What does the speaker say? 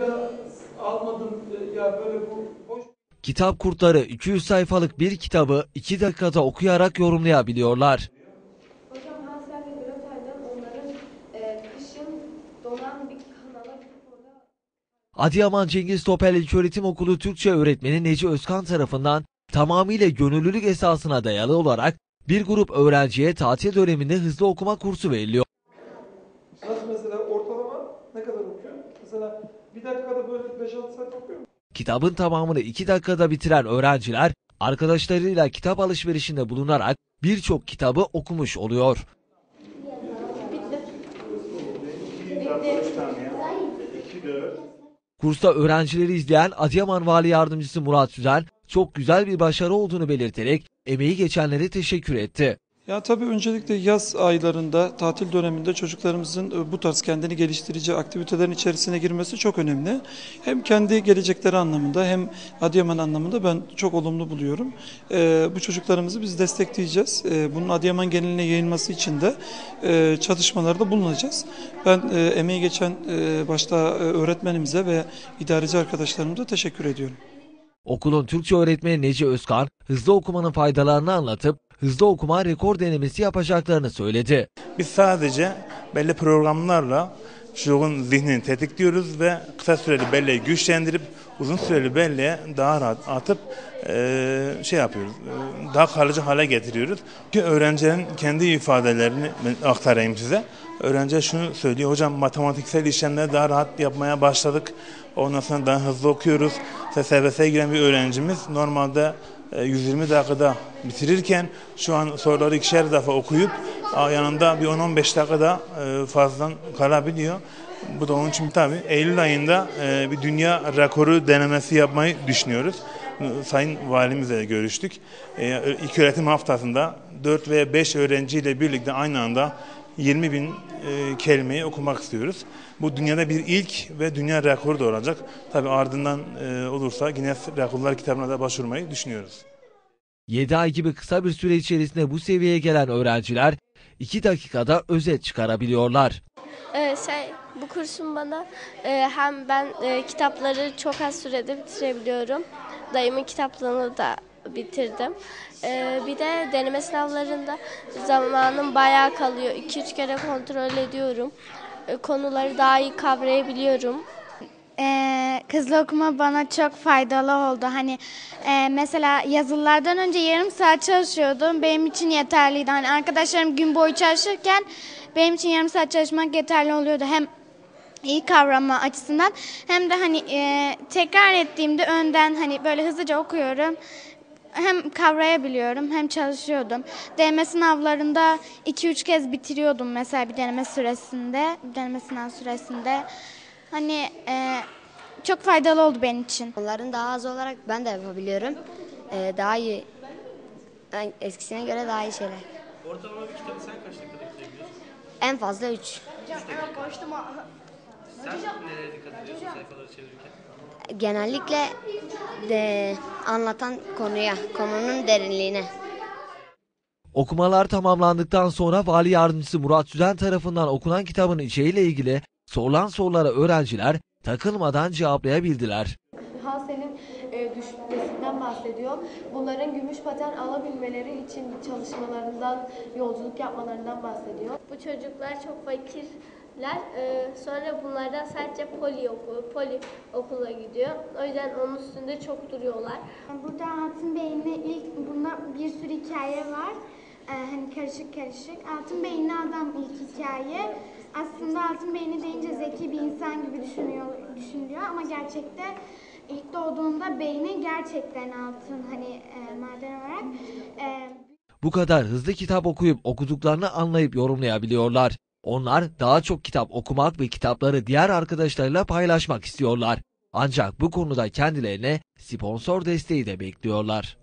fayda almadım. E, Ya böyle bu hoş Kitap kurtları 200 sayfalık bir kitabı 2 dakikada okuyarak yorumlayabiliyorlar. Hocam Hansel ve Gretel'den onların e, kışın donan bir kanala gidip orada Adıyaman Cengiz Topel İlköğretim Okulu Türkçe öğretmeni Neci Özkan tarafından tamamıyla gönüllülük esasına dayalı olarak bir grup öğrenciye tatil döneminde hızlı okuma kursu veriliyor. Mesela ortalama ne kadar okuyor? Mesela bir dakikada böyle 5-6 sayfa okuyor mu? Kitabın tamamını 2 dakikada bitiren öğrenciler arkadaşlarıyla kitap alışverişinde bulunarak birçok kitabı okumuş oluyor. Kursta öğrencileri izleyen Adıyaman Vali Yardımcısı Murat Süzen çok güzel bir başarı olduğunu belirterek emeği geçenlere teşekkür etti. Ya tabii öncelikle yaz aylarında, tatil döneminde çocuklarımızın e, bu tarz kendini geliştirici aktivitelerin içerisine girmesi çok önemli. Hem kendi gelecekleri anlamında hem Adıyaman anlamında ben çok olumlu buluyorum. Ee, bu çocuklarımızı biz destekleyeceğiz. Ee, bunun Adıyaman geneline yayılması için de e, çalışmalarda bulunacağız. Ben e, emeği geçen e, başta e, öğretmenimize ve idareci arkadaşlarımıza teşekkür ediyorum. Okulun Türkçe öğretmeni Neci Özkan hızlı okumanın faydalarını anlatıp hızlı okuma rekor denemesi yapacaklarını söyledi. Biz sadece belli programlarla çocuğun zihnini tetikliyoruz ve kısa süreli belleği güçlendirip uzun süreli belleğe daha rahat atıp eee, şey yapıyoruz. eee, daha kalıcı hale getiriyoruz. Ki öğrencilerin kendi ifadelerini aktarayım size. Öğrenci şunu söylüyor. Hocam matematiksel işlemleri daha rahat yapmaya başladık. Ondan sonra daha hızlı okuyoruz. SSBS'ye giren bir öğrencimiz normalde e, 120 dakikada bitirirken şu an soruları ikişer defa okuyup yanında bir 10-15 dakikada e, fazladan kalabiliyor. Bu da onun için tabii Eylül ayında e, bir dünya rekoru denemesi yapmayı düşünüyoruz. Sayın Valimizle görüştük. E, ilk öğretim haftasında 4 veya 5 öğrenciyle birlikte aynı anda 20 bin e, kelimeyi okumak istiyoruz. Bu dünyada bir ilk ve dünya rekoru da olacak. Tabii ardından e, olursa Guinness Rekorlar kitabına da başvurmayı düşünüyoruz. 7 ay gibi kısa bir süre içerisinde bu seviyeye gelen öğrenciler 2 dakikada özet çıkarabiliyorlar. Ee, şey, bu kursun bana e, hem ben e, kitapları çok az sürede bitirebiliyorum. Dayımın kitaplığını da bitirdim. Ee, bir de deneme sınavlarında zamanım bayağı kalıyor. 2-3 kere kontrol ediyorum. E, konuları daha iyi kavrayabiliyorum. Ee, hızlı okuma bana çok faydalı oldu. Hani e, mesela yazılılardan önce yarım saat çalışıyordum. Benim için yeterliydi. Hani arkadaşlarım gün boyu çalışırken benim için yarım saat çalışmak yeterli oluyordu. Hem iyi kavrama açısından hem de hani e, tekrar ettiğimde önden hani böyle hızlıca okuyorum. Hem kavrayabiliyorum hem çalışıyordum. Deneme sınavlarında 2-3 kez bitiriyordum mesela bir deneme süresinde, bir deneme sınav süresinde. Hani e, çok faydalı oldu benim için. Onların daha az olarak ben de yapabiliyorum. Ee, daha iyi, ben eskisine göre daha iyi şeyler. Ortalama bir kitabı sen kaç dakikada bitirebiliyorsun? En fazla 3. Sen nereye dikkat ediyorsun sayfaları çevirirken? Genellikle de anlatan konuya, konunun derinliğine. Okumalar tamamlandıktan sonra Vali Yardımcısı Murat Süzen tarafından okunan kitabın içeriğiyle ilgili sorulan sorulara öğrenciler takılmadan cevaplayabildiler. Hansel'in e, düşmesinden bahsediyor. Bunların gümüş paten alabilmeleri için çalışmalarından, yolculuk yapmalarından bahsediyor. Bu çocuklar çok fakirler. Ee, sonra bunlardan sadece poli, okulu, poli okula gidiyor. O yüzden onun üstünde çok duruyorlar. Burada Altın Bey'in ilk bunda bir sürü hikaye var. Ee, hani karışık karışık. Altın Beyinli adam ilk hikaye. Aslında Altın Beyni deyince zeki bir insan gibi düşünüyor, düşünülüyor ama gerçekte ilk doğduğunda beyni gerçekten altın hani e, maden olarak. E, Bu kadar hızlı kitap okuyup okuduklarını anlayıp yorumlayabiliyorlar. Onlar daha çok kitap okumak ve kitapları diğer arkadaşlarıyla paylaşmak istiyorlar. Ancak bu konuda kendilerine sponsor desteği de bekliyorlar.